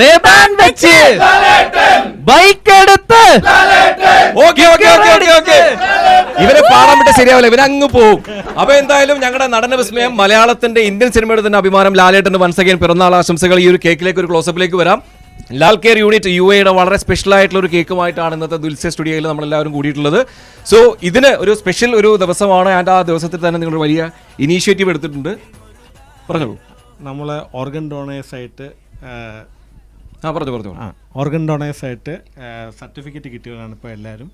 Ray-Ban വെച്ച് bike എടുത്ത് okay okay okay okay okay. ഇവരെ പാടാൻ വിട്ട് ശരിയാവില്ല ഇവരെ അങ്ങ് പോവും. അപ്പൊ എന്തായാലും ഞങ്ങളുടെ നടന വിസ്മയം മലയാളത്തിന്റെ ഇന്ത്യൻ സിനിമയുടെ തന്നെ അഭിമാനം ലാലേട്ടന് വൺസ് അഗൈൻ പിറന്നാൾ ആശംസകൾ ഈ ഒരു കേക്കിലേക്ക് ഒരു ക്ലോസപ്പിലേക്ക് വരാം. ലാൽ കെയർ യൂണിറ്റ് യു എയുടെ വളരെ സ്പെഷ്യൽ ആയിട്ടുള്ള ഒരു കേക്കുമായിട്ടാണ് ഇന്നത്തെ ദുൽസെ സ്റ്റുഡിയോയിൽ നമ്മളെല്ലാവരും കൂടിയിട്ടുള്ളത്. സോ ഇതിന് ഒരു സ്പെഷ്യൽ ഒരു ദിവസമാണ് ആൻഡ് ആ ദിവസത്തിൽ തന്നെ നിങ്ങൾ വലിയ ഇനീഷ്യേറ്റീവ് എടുത്തിട്ടുണ്ട്. പറഞ്ഞോളൂ. നമ്മളെ ഓർഗൻ ഡോണേഴ്സ് ആയിട്ട് ആ പറഞ്ഞു പറഞ്ഞു. ആ ഓർഗൻ ഡൊണേഴ്സ് ആയിട്ട് സർട്ടിഫിക്കറ്റ് കിട്ടിയവരാണ് ഇപ്പോൾ എല്ലാവരും.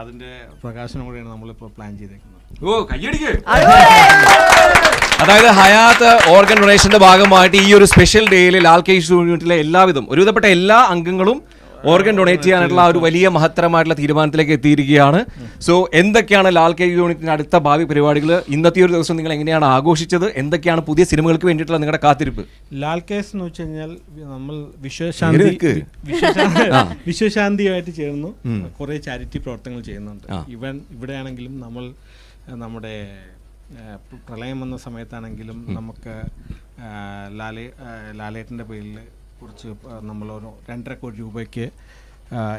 അതിന്റെ പ്രകാശനം കൂടിയാണ് നമ്മളിപ്പോൾ പ്ലാൻ ചെയ്തേക്കുന്നത്. ഓ കയ്യടിക്ക്. അതായത് ഹയാത്ത് ഓർഗൻ ഡൊണേഷന്റെ ഭാഗമായിട്ട് ഈ ഒരു സ്പെഷ്യൽ ഡേയിൽ ലാൽ കേസ് യൂണിറ്റിലെ എല്ലാവിധം ഒരുവിധപ്പെട്ട എല്ലാ അംഗങ്ങളും ഓർഗൻ ഡൊണേറ്റ് ചെയ്യാനായിട്ടുള്ള ഒരു വലിയ മഹത്തരമായിട്ടുള്ള തീരുമാനത്തിലേക്ക് എത്തിയിരിക്കുകയാണ്. സോ എന്തൊക്കെയാണ് ലാൽ കെ യൂണിറ്റിന്റെ അടുത്ത ഭാവി പരിപാടികൾ ഇന്നത്തെ ഒരു ദിവസം നിങ്ങൾ എങ്ങനെയാണ് ആഘോഷിച്ചത്? എന്തൊക്കെയാണ് പുതിയ സിനിമകൾക്ക് വേണ്ടിയിട്ടുള്ള നിങ്ങളുടെ കാത്തിരിപ്പ്? ലാൽ കേസ് എന്ന് വെച്ച് കഴിഞ്ഞാൽ നമ്മൾ വിശ്വശാന്തി വിശ്വശാന്തിയുമായിട്ട് ചേർന്നു കുറേ ചാരിറ്റി പ്രവർത്തനങ്ങൾ ചെയ്യുന്നുണ്ട്. ഇവൻ ഇവിടെയാണെങ്കിലും നമ്മൾ നമ്മുടെ പ്രളയം വന്ന സമയത്താണെങ്കിലും നമുക്ക് ലാലേ ലാലേട്ടന്റെ പേരിൽ കുറച്ച് നമ്മളൊരു രണ്ടര കോടി രൂപയ്ക്ക്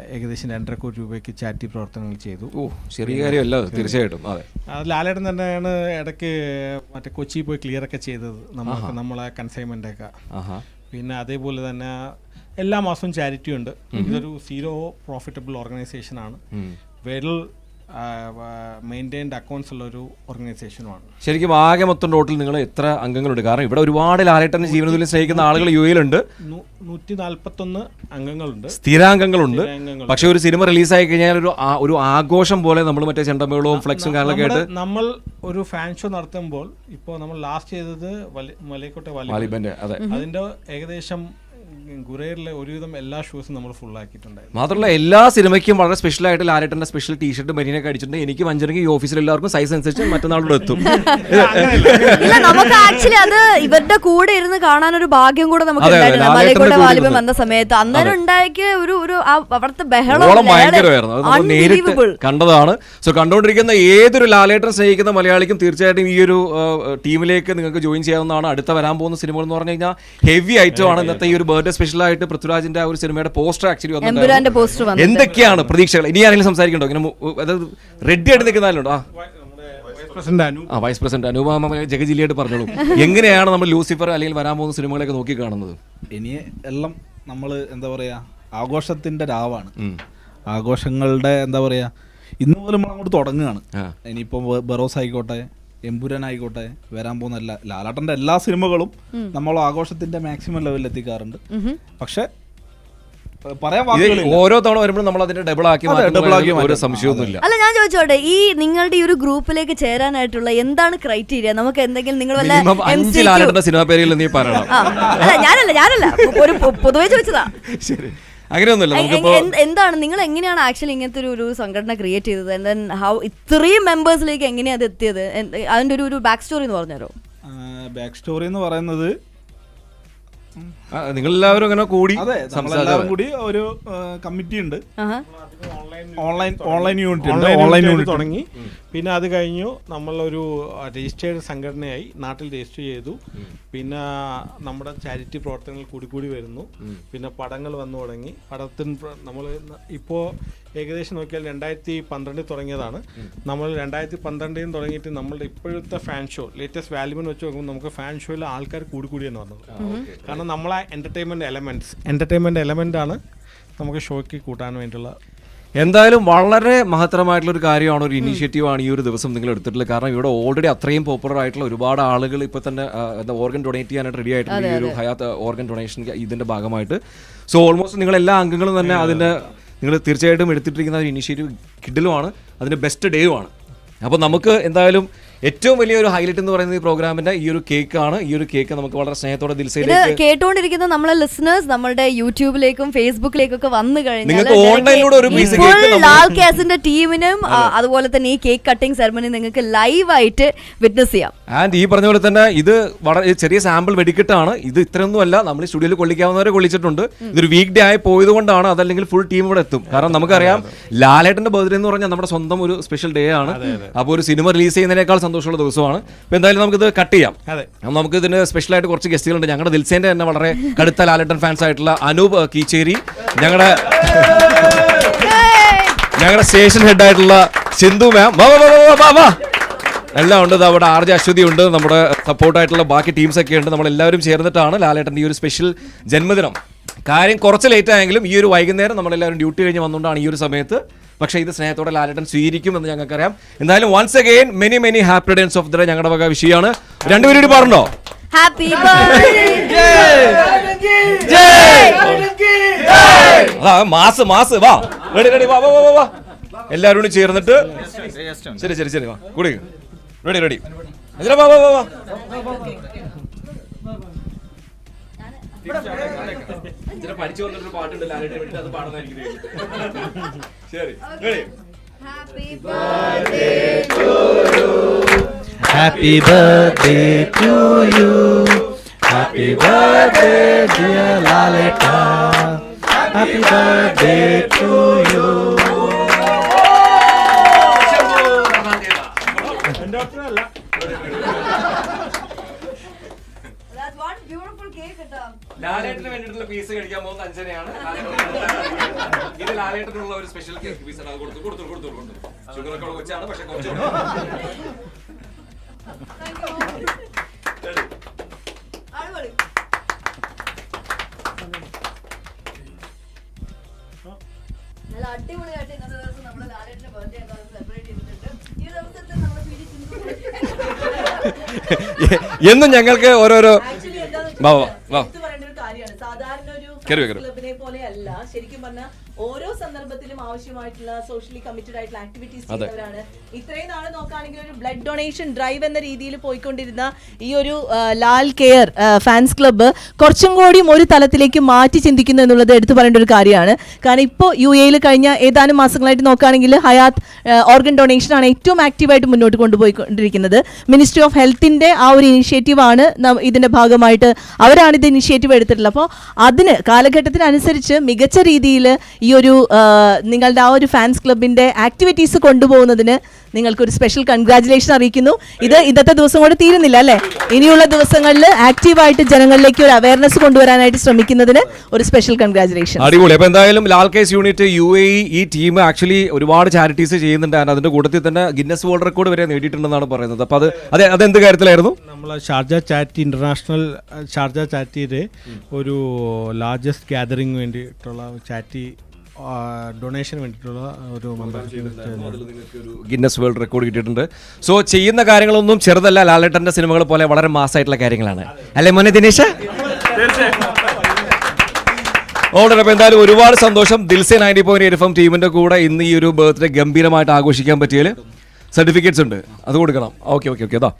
ഏകദേശം രണ്ടര കോടി രൂപയ്ക്ക് ചാരിറ്റി പ്രവർത്തനങ്ങൾ ചെയ്തു. ഓ ചെറിയ കാര്യമല്ല തീർച്ചയായിട്ടും. അതെ. അത് ലാലേട്ടൻ തന്നെയാണ് ഇടയ്ക്ക് മറ്റേ കൊച്ചിയിൽ പോയി ക്ലിയർ ഒക്കെ ചെയ്തത്. നമുക്ക് നമ്മളെ കൺസൈൻമെന്റ് ഒക്കെ. പിന്നെ അതേപോലെ തന്നെ എല്ലാ മാസവും ചാരിറ്റി ഉണ്ട് ഇതൊരു സീറോ പ്രോഫിറ്റബിൾ ഓർഗനൈസേഷൻ ആണ്. വെൽ മെയിന്റൈൻഡ് അക്കൗണ്ട്സ് ഉള്ള ഒരു ഓർഗനൈസേഷനുമാണ് ശരിക്കും ആകെ മൊത്തം ടോട്ടൽ നിങ്ങൾ എത്ര അംഗങ്ങളുണ്ട്? കാരണം ഇവിടെ ഒരുപാട് ലാലേട്ടൻ ജീവിതത്തിൽ സ്നേഹിക്കുന്ന ആളുകൾ യു എയിലുണ്ട് നൂറ്റി നാൽപ്പത്തൊന്ന് അംഗങ്ങളുണ്ട്. സ്ഥിരാംഗങ്ങളുണ്ട്. പക്ഷെ ഒരു സിനിമ റിലീസായി കഴിഞ്ഞാൽ ഒരു ഒരു ആഘോഷം പോലെ നമ്മൾ മറ്റേ ചെണ്ടമേളവും ഫ്ലെക്സും കാര്യങ്ങളൊക്കെ ആയിട്ട് നമ്മൾ ഒരു ഫാൻ ഷോ നടത്തുമ്പോൾ ഇപ്പോൾ നമ്മൾ ലാസ്റ്റ് ചെയ്തത് വല- മലയക്കോട്ടെ വാലി അതെ. അതിന്റെ ഏകദേശം ഗുരേറിലെ ഒരുവിധം എല്ലാ ഷൂസും നമ്മൾ ഫുൾ ആക്കിയിട്ടുണ്ടായിരുന്നു മാത്രമല്ല എല്ലാ സിനിമയ്ക്കും വളരെ സ്പെഷ്യൽ ആയിട്ട് ലാലേട്ടന്റെ സ്പെഷ്യൽ ടീഷർട്ട് മരീനൊക്കെ അടിച്ചിട്ടുണ്ട്. എനിക്ക് വഞ്ചനെങ്കിൽ ഈ ഓഫീസിൽ എല്ലാവർക്കും സൈസ് അനുസരിച്ച് മറ്റന്നാളോട് എത്തും. ഇല്ല നമുക്ക് ആക്ച്വലി അത് ഇവരുടെ കൂടെ ഇരുന്ന് കാണാൻ ഒരു ഭാഗ്യം കൂടെ നമുക്ക് അതെ, അതെ, ഉണ്ടായിട്ടുണ്ട് ലാലേട്ടന്റെ മലയക്കോട്ടെ കൂടെ വാലിബൻ ഇരുന്ന്. വന്ന സമയത്ത് അന്നേരം ഉണ്ടാക്കിയ ഒരു ഒരു ആ അവിടുത്തെ ബഹളം ഭയങ്കരമായിരുന്നു. അത് നമ്മൾ നേരിട്ട്. കണ്ടതാണ്. സോ കണ്ടുകൊണ്ടിരിക്കുന്ന ഏതൊരു ലാലേട്ടൻ സ്നേഹിക്കുന്ന മലയാളിക്കും തീർച്ചയായിട്ടും ഈ ഒരു ആ, ടീമിലേക്ക് നിങ്ങൾക്ക് ജോയിൻ ചെയ്യാവുന്നതാണ്. അടുത്ത വരാൻ പോകുന്ന സിനിമകൾ എന്ന് പറഞ്ഞു കഴിഞ്ഞാൽ ഹെവി ഐറ്റം ആണ് ഇന്നത്തെ ഈ ഒരു ബർത്ത്ഡേ സ്പെഷ്യൽ ആയിട്ട് പൃഥ്വിരാജിന്റെ ആ ഒരു സിനിമയുടെ പോസ്റ്റർ ആക്ച്വലി എമ്പുരാന്റെ പോസ്റ്റർ വന്നു എന്തൊക്കെയാണ് പ്രതീക്ഷകൾ? ഇനി ആരെങ്കിലും സംസാരിക്കണ്ടോ? ഇങ്ങനെ അതായത് റെഡി ആയിട്ട് നിൽക്കുന്നാലുണ്ടോ ആ. വൈസ് പ്രസിഡന്റ് ആ വൈസ് പ്രസിഡന്റ് അനുപമ ജഗജിലിയായിട്ട് പറഞ്ഞോളൂ. എങ്ങനെയാണ് നമ്മൾ ലൂസിഫർ അല്ലെങ്കിൽ വരാൻ പോകുന്ന സിനിമകളൊക്കെ നോക്കി കാണുന്നത്? ഇനി എല്ലാം നമ്മൾ എന്താ പറയാ ആഘോഷത്തിന്റെ രാവാണ്. ആഘോഷങ്ങളുടെ എന്താ പറയാ ഇന്ന് മുതൽ നമ്മൾ അങ്ങോട്ട് തുടങ്ങുകയാണ് ഇനിയിപ്പോ ഇനിയിപ്പോൾ ബറോസ് ആയിക്കോട്ടെ എമ്പുരാൻ ആയിക്കോട്ടെ വരാൻ പോകുന്ന ലാലാട്ടന്റെ എല്ലാ സിനിമകളും നമ്മൾ ആഘോഷത്തിന്റെ മാക്സിമം ലെവലിൽ എത്തിക്കാറുണ്ട്. പക്ഷെ ഓരോ തവണ വരുമ്പോഴും നമ്മൾ അതിന്റെ ഡബിൾ ആക്കി ഡബിൾ ആക്കി ഒരു. സംശയമൊന്നുമില്ല. അല്ല ഞാൻ ചോദിച്ചോട്ടെ ഈ നിങ്ങളുടെ ഈ ഒരു ഗ്രൂപ്പിലേക്ക് ചേരാനായിട്ടുള്ള എന്താണ് ക്രൈറ്റീരിയ നമുക്ക് എന്തെങ്കിലും നിങ്ങൾ വല്ല സിനിമ പേരിൽ നീ പറയണം. ഞാനല്ല ഞാനല്ല. ഒരു പൊതുവെ ചോദിച്ചതാ. ശരി. അങ്ങനെയൊന്നുമില്ല. നമുക്കിപ്പോ എന്താണ്? നിങ്ങൾ എങ്ങനെയാണ് ആക്ച്വലി ഇങ്ങനത്തെ ഒരു ഒരു സംഘടന ക്രിയേറ്റ് ചെയ്തത്? And then how ഇത്രയും മെമ്പേഴ്സിലേക്ക് എങ്ങനെയാണ് അത് എത്തിയത്? അതിന്റെ ഒരു ഒരു ബാക്ക് സ്റ്റോറി എന്ന് പറഞ്ഞുതരോ? ബാക്ക് സ്റ്റോറി എന്ന് പറയുന്നത് നിങ്ങൾ എല്ലാവരും അങ്ങനെ കൂടി അതെ നമ്മളെല്ലാവരും കൂടി ഒരു കമ്മിറ്റി ഉണ്ട്. ഓൺലൈൻ ഓൺലൈൻ യൂണിറ്റ് ഉണ്ട് ഓൺലൈൻ യൂണിറ്റ് തുടങ്ങി. പിന്നെ അത് കഴിഞ്ഞു നമ്മളൊരു രജിസ്റ്റേർഡ് സംഘടനയായി നാട്ടിൽ രജിസ്റ്റർ ചെയ്തു. പിന്നെ നമ്മുടെ ചാരിറ്റി പ്രവർത്തനങ്ങൾ കൂടി കൂടി വരുന്നു. പിന്നെ പടങ്ങൾ വന്നു തുടങ്ങി. പടത്തിന് നമ്മൾ ഇപ്പോൾ ഏകദേശം നോക്കിയാൽ രണ്ടായിരത്തി പന്ത്രണ്ടിൽ തുടങ്ങിയതാണ്. നമ്മൾ രണ്ടായിരത്തി പന്ത്രണ്ടിൽ തുടങ്ങിയിട്ട് നമ്മളുടെ ഇപ്പോഴത്തെ ഫാൻ ഷോ ലേറ്റസ്റ്റ് വാല്യൂമെന്ന് വെച്ച് നോക്കുമ്പോൾ നമുക്ക് ഫാൻ ഷോയിൽ ആൾക്കാർ കൂടി കൂടി കൂടിയാണ് വന്നത്. കാരണം നമ്മളെ എന്റർടൈൻമെന്റ് എലമെന്റ്സ് എന്റർടൈൻമെന്റ് എലമെന്റ് ആണ് നമുക്ക് ഷോയ്ക്ക് കൂട്ടാൻ വേണ്ടിയുള്ള എന്തായാലും വളരെ മഹത്തരമായിട്ടുള്ള ഒരു കാര്യമാണ് ഒരു ഇനീഷ്യേറ്റീവാണ് ഈ ഒരു ദിവസം നിങ്ങൾ എടുത്തിട്ടുള്ളത്. കാരണം ഇവിടെ ഓൾറെഡി അത്രയും പോപ്പുലർ ആയിട്ടുള്ള ഒരുപാട് ആളുകൾ ഇപ്പൊ തന്നെ എന്താ ഓർഗൻ ഡൊണേറ്റ് ചെയ്യാനായിട്ട് റെഡി ആയിട്ടുണ്ട് ഈ ഒരു ഹയാത്ത് ഓർഗൻ ഡൊണേഷൻ ഇതിന്റെ ഭാഗമായിട്ട്. സോ ഓൾമോസ്റ്റ് നിങ്ങൾ എല്ലാ അംഗങ്ങളും തന്നെ അതിന്റെ നിങ്ങൾ തീർച്ചയായിട്ടും എടുത്തിട്ടിരിക്കുന്ന ഒരു ഇനീഷ്യേറ്റീവ് കിഡിലുമാണ്. അതിന്റെ ബെസ്റ്റ് ഡേയുമാണ് അപ്പോൾ നമുക്ക് എന്തായാലും ഏറ്റവും വലിയൊരു ഹൈലൈറ്റ് എന്ന് പറയുന്നത് ഈ പ്രോഗ്രാമിന്റെ ഈ ഒരു കേക്ക് ആണ്. ഈ ഒരു കേക്ക് നമുക്ക് വളരെ സ്നേഹത്തോടെ ദിൽസയിലേക്ക് കേട്ടോണ്ടിരിക്കുന്ന നമ്മളെ ലിസണേഴ്സ് നമ്മുടെ യൂട്യൂബിലേക്കും ഫേസ്ബുക്കിലേക്കും ഒക്കെ വന്നു കഴിഞ്ഞാൽ നിങ്ങൾക്ക് ഓൺലൈനിലൂടെ ഒരു piece ഇപ്പോൾ നമ്മൾ- ലാൽ കാസിന്റെ ടീമിനും അതുപോലെ തന്നെ ഈ കേക്ക് കട്ടിംഗ് സെറമണി നിങ്ങൾക്ക് ലൈവ് ആയിട്ട് വിറ്റ്നസ് ചെയ്യാം. ആൻഡ് ഈ പറഞ്ഞ പോലെ തന്നെ ഇത് വളരെ ചെറിയ സാമ്പിൾ വെടിക്കെട്ടാണ്. ഇത് ഇത്രയൊന്നും അല്ല നമ്മൾ സ്റ്റുഡിയോയിൽ കൊള്ളിക്കാവുന്നവരെ കൊള്ളിച്ചിട്ടുണ്ട്. ഇതൊരു വീക്ക് ഡേ ആയി പോയത് കൊണ്ടാണ് അതല്ലെങ്കിൽ ഫുൾ ടീം ഇവിടെ എത്തും. കാരണം നമുക്കറിയാം ലാലേട്ടന്റെ ബർത്ത്ഡേ എന്ന് പറഞ്ഞാൽ നമ്മുടെ സ്വന്തം ഒരു സ്പെഷ്യൽ ഡേ ആണ്. അപ്പോൾ ഒരു സിനിമ റിലീസ് ചെയ്യുന്നതിനേക്കാൾ സന്തോഷമുള്ള ദിവസമാണ്. അപ്പോൾ എന്തായാലും നമുക്കിത് കട്ട് ചെയ്യാം. അതെ. നമുക്ക് ഇതിന് സ്പെഷ്യലായിട്ട് കുറച്ച് ഗസ്റ്റുകളുണ്ട് ഞങ്ങളുടെ ദിൽസേന്റെ തന്നെ വളരെ കടുത്ത ലാലട്ടൻ ഫാൻസ് ആയിട്ടുള്ള അനൂപ് കീച്ചേരി ഞങ്ങളുടെ ഞങ്ങളുടെ സ്റ്റേഷൻ ഹെഡ് ആയിട്ടുള്ള സിന്ധു മാം വാ വാ വാ വാ, എല്ലാം ഉണ്ട്. അവിടെ ആർ ജെ അശ്വതി ഉണ്ട്. നമ്മുടെ സപ്പോർട്ടായിട്ടുള്ള ബാക്കി ടീംസ് ഒക്കെ ഉണ്ട്. നമ്മൾ എല്ലാവരും ചേർന്നിട്ടാണ് ലാലേട്ടന്റെ ഈ ഒരു സ്പെഷ്യൽ ജന്മദിനം. കാര്യം കുറച്ച് ലേറ്റ് ആയെങ്കിലും ഈ ഒരു വൈകുന്നേരം നമ്മളെല്ലാവരും ഡ്യൂട്ടി കഴിഞ്ഞ് വന്നുകൊണ്ടാണ് ഈ ഒരു സമയത്ത് പക്ഷേ ഇത് സ്നേഹത്തോടെ ലാലേട്ടൻ സ്വീകരിക്കുമെന്ന് ഞങ്ങൾക്കറിയാം. എന്തായാലും once again many many happy returns of the ഞങ്ങളുടെ വക വിഷയമാണ്. രണ്ടുപേരും പറഞ്ഞോ ഹാപ്പി മാസ് മാസ് വാ. റെഡി റെഡി വാ വാ വാ, വാ. എല്ലാവരും കൂടി ചേർന്നിട്ട് ശരി ശരി ശരി വാ. കൂടി റെഡി റെഡി വാ വാ വാ വാ. അഞ്ജന പഠിച്ചു വന്നിട്ടൊരു പാട്ടുണ്ട് ലാലിട്ട് വേണ്ടിയിട്ട് അത് പാടുന്നതായിരിക്കും ശരി ready happy birthday you. Happy to you happy birthday dear dear happy birthday to you That's ലാലേട്ടിന് വേണ്ടിയിട്ടുള്ള പീസ് കഴിക്കാൻ പോകുന്ന അഞ്ജനയാണ്. ഇത് ലാലേട്ടനുള്ള ഒരു സ്പെഷ്യൽ കേക്ക് പീസ് ആണ് അത് കൊടുത്തു കൊടുത്തു കൊടുത്തു കൊടുത്തു. ഷുഗർ ഒക്കെ കൊച്ചാണ് പക്ഷെ കൊച്ചു. നല്ല അടിപൊളിയായിട്ട് ഇന്നത്തെ ദിവസം നമ്മൾ ലാലേട്ടന്റെ ബർത്ത്ഡേ celebrate ചെയ്തിട്ടുണ്ട്. ഈ ദിവസത്തെ നമ്മുടെ എന്നും ഞങ്ങൾക്ക് ഓരോരോ വാ വാ, വാ, വെച്ചാൽ വാ. എടുത്തു പറയേണ്ട ഒരു കാര്യമാണ് ക്ലബിനെ പോലെ അല്ല ശരിക്കും പറഞ്ഞാൽ ഓരോ സന്ദർഭത്തിലും ആവശ്യമായിട്ടുള്ള സോഷ്യലി കമ്മിറ്റഡ് ആയിട്ടുള്ള ആക്ടിവിറ്റീസ്. ചെയ്യുന്നവരാണ്. ഇത്രയും നാൾ നോക്കുകയാണെങ്കിൽ ഒരു ബ്ലഡ് ഡൊണേഷൻ ഡ്രൈവ് എന്ന രീതിയിൽ പോയിക്കൊണ്ടിരുന്ന ഈ ഒരു ലാൽ കെയർ ഫാൻസ് ക്ലബ്ബ് കുറച്ചും കൂടിയും ഒരു തലത്തിലേക്ക് മാറ്റി ചിന്തിക്കുന്നു എന്നുള്ളത് എടുത്തു പറയേണ്ട ഒരു കാര്യമാണ്. കാരണം ഇപ്പോൾ യു എയിൽ കഴിഞ്ഞ ഏതാനും മാസങ്ങളായിട്ട് നോക്കുകയാണെങ്കിൽ ഹയാത്ത് ഓർഗൻ ഡൊണേഷൻ ആണ് ഏറ്റവും ആക്റ്റീവായിട്ട് മുന്നോട്ട് കൊണ്ടുപോയിക്കൊണ്ടിരിക്കുന്നത്. മിനിസ്ട്രി ഓഫ് ഹെൽത്തിന്റെ ആ ഒരു ഇനിഷ്യേറ്റീവ് ആണ് നം- ഇതിന്റെ ഭാഗമായിട്ട് അവരാണ് ഇത് ഇനിഷ്യേറ്റീവ് എടുത്തിട്ടുള്ളത്. അപ്പോൾ അതിന് കാലഘട്ടത്തിനനുസരിച്ച് മികച്ച രീതിയിൽ ഈ ഒരു നിങ്ങളുടെ ആ ഒരു ഫാൻസ് ക്ലബിന്റെ ആക്ടിവിറ്റീസ് കൊണ്ടുപോകുന്നതിന് നിങ്ങൾക്കൊരു സ്പെഷ്യൽ കൺഗ്രാചുലേഷൻ അറിയിക്കുന്നു. ഇത് ഇന്നത്തെ ദിവസം കൂടെ തീരുന്നില്ല അല്ലേ? ഇനിയുള്ള ദിവസങ്ങളിൽ ആക്റ്റീവായിട്ട് ജനങ്ങളിലേക്ക് ഒരു അവയർനെസ് കൊണ്ടുവരാനായിട്ട് ശ്രമിക്കുന്നതിന് ഒരു സ്പെഷ്യൽ കൺഗ്രാചുലേഷൻ അടിപൊളി. അപ്പൊ എന്തായാലും Lal cares unit U A ഈ ടീം ആക്ച്വലി ഒരുപാട് ചാരിറ്റീസ് ചെയ്യുന്നുണ്ട്. അതിന്റെ കൂട്ടത്തിൽ തന്നെ ഗിന്നസ് വേൾഡ് റെക്കോർഡ് വരെ നേടിയിട്ടുണ്ടെന്നാണ് പറയുന്നത്. അപ്പൊ അത് അതെ അത് എന്ത് കാര്യത്തിലായിരുന്നു? നമ്മൾ ഷാർജ ചാരിറ്റി ഇന്റർനാഷണൽ ഷാർജ ചാറ്റിയുടെ ഒരു ലാർജസ്റ്റ് ഗ്യാതറിംഗ് വേണ്ടിയിട്ടുള്ള ചാറ്റി ഡൊണേഷന് വേണ്ടിയിട്ടുള്ള ഒരു ഗിന്നസ് വേൾഡ് റെക്കോർഡ് കിട്ടിയിട്ടുണ്ട്. സോ ചെയ്യുന്ന കാര്യങ്ങളൊന്നും ചെറുതല്ല. ലാലേട്ടന്റെ സിനിമകൾ പോലെ വളരെ മാസമായിട്ടുള്ള കാര്യങ്ങളാണ്. അല്ലേ മോനെ ദിനേശ്? ഓൾറെഡി എന്തായാലും ഒരുപാട് സന്തോഷം. Dilse ninety point eight M ടീമിന്റെ കൂടെ ഇന്ന് ഈ ഒരു ബർത്ത്ഡേ ഗംഭീരമായിട്ട് ആഘോഷിക്കാൻ പറ്റിയതിൽ സർട്ടിഫിക്കറ്റ്സ് ഉണ്ട്. അത് കൊടുക്കണം. ഓക്കെ ഓക്കെ ഓക്കെ അതാ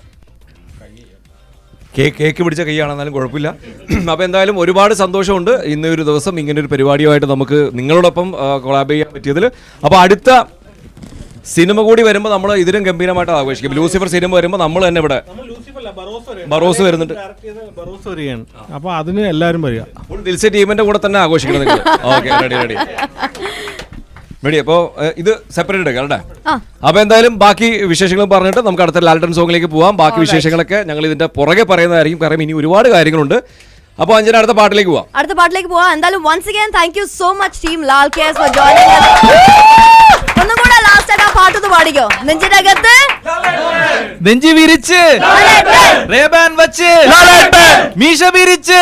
കേക്ക് കേക്ക് പിടിച്ച കൈയാണെന്നാലും കുഴപ്പമില്ല. അപ്പോൾ എന്തായാലും ഒരുപാട് സന്തോഷമുണ്ട്. ഇന്ന് ഒരു ദിവസം ഇങ്ങനെ ഒരു പരിപാടിയുമായിട്ട് നമുക്ക് നിങ്ങളോടൊപ്പം കൊളാബ് ചെയ്യാൻ പറ്റിയതിൽ അപ്പോൾ അടുത്ത സിനിമ കൂടി വരുമ്പോൾ നമ്മൾ ഇതിലും ഗംഭീരമായിട്ട് ആഘോഷിക്കും. ലൂസിഫർ സിനിമ വരുമ്പോൾ നമ്മൾ തന്നെ ഇവിടെ ബറോസ് വരുന്നുണ്ട്. ബറോസ് വരികയാണ്. അപ്പോൾ അതിന് എല്ലാവരും വരിക. ദിൽസെ ടീമിന്റെ കൂടെ തന്നെ ആഘോഷിക്കണം ഓക്കെ റെഡി റെഡി. റെഡി അപ്പോ ഇത് സെപ്പറേറ്റ് എടുക്കാം. അപ്പൊ എന്തായാലും ബാക്കി വിശേഷങ്ങളും പറഞ്ഞിട്ട് നമുക്ക് അടുത്ത ലാൽട്ടൺ സോങ്ങിലേക്ക് പോവാം. ബാക്കി വിശേഷങ്ങളൊക്കെ ഞങ്ങൾ ഇതിന്റെ പുറകെ പറയുന്നതായിരിക്കും. കാരണം ഇനി ഒരുപാട് കാര്യങ്ങളുണ്ട്. അപ്പോൾ അഞ്ചന അടുത്ത പാട്ടിലേക്ക് പോവാം. അടുത്ത പാട്ടിലേക്ക് പോവാം. എന്തായാലും once again thank you so much team Lal cares for joining ഒന്നും കൂടെ ലാസ്റ്റ് ആയിട്ട് ആ പാട്ടൊന്ന് പാടിക്കോ. നെഞ്ചിന്റെ അകത്ത്. നെഞ്ചി വിരിച്ച്. റേബാൻ വച്ച്. മീശ വിരിച്ച്.